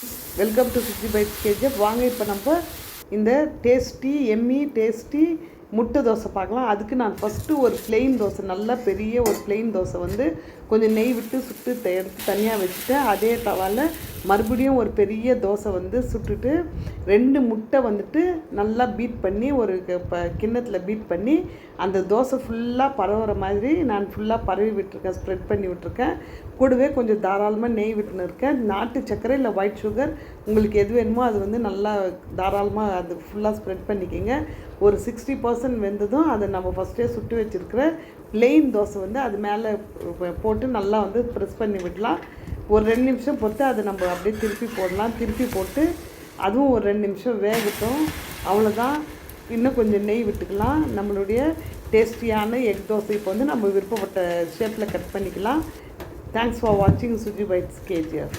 Welcome to Suji five KGF வாங்க இப்போ நம்ம இந்த டேஸ்டி எம்மி டேஸ்டி முட்டை தோசை பார்க்கலாம். அதுக்கு நான் ஃபஸ்ட்டு ஒரு பிளெயின் தோசை நல்லா பெரிய ஒரு பிளெயின் தோசை வந்து கொஞ்சம் நெய் விட்டு சுட்டு த- எடுத்து தனியாக வச்சுட்டு அதே தவால மறுபடியும் ஒரு பெரிய தோசை வந்து சுட்டுட்டு ரெண்டு முட்டை வந்துட்டு நல்லா பீட் பண்ணி ஒரு க- ப கிண்ணத்தில் பீட் பண்ணி அந்த தோசை ஃபுல்லாக பரவுற மாதிரி நான் ஃபுல்லாக பரவி விட்டுருக்கேன் ஸ்ப்ரெட் பண்ணி விட்டுருக்கேன். கூடவே கொஞ்சம் தாராளமாக நெய் விட்டுன்னு இருக்கேன். நாட்டு சர்க்கரை இல்லை ஒயிட் சுகர் உங்களுக்கு எது வேணுமோ அது வந்து நல்லா தாராளமாக அது ஃபுல்லாக ஸ்ப்ரெட் பண்ணிக்கோங்க. ஒரு சிக்ஸ்டி பர்சன்ட் வெந்ததும் அதை நம்ம ஃபஸ்ட்டே சுட்டு வச்சுருக்கிற plain தோசை வந்து அது மேலே போட்டு நல்லா வந்து ப்ரெஸ் பண்ணி விடலாம். ஒரு ரெண்டு நிமிஷம் பொறுத்து அதை நம்ம அப்படியே திருப்பி போடலாம். திருப்பி போட்டு அதுவும் ஒரு ரெண்டு நிமிஷம் வேகட்டும். அவ்வளோதான் இன்னும் கொஞ்சம் நெய் விட்டுக்கலாம். நம்மளுடைய டேஸ்டியான எக் தோசை இப்போ வந்து நம்ம விருப்பப்பட்ட ஷேப்பில் கட் பண்ணிக்கலாம். தேங்க்ஸ் ஃபார் வாட்சிங் சுஜி பைட்ஸ் கேஜிஎஃப்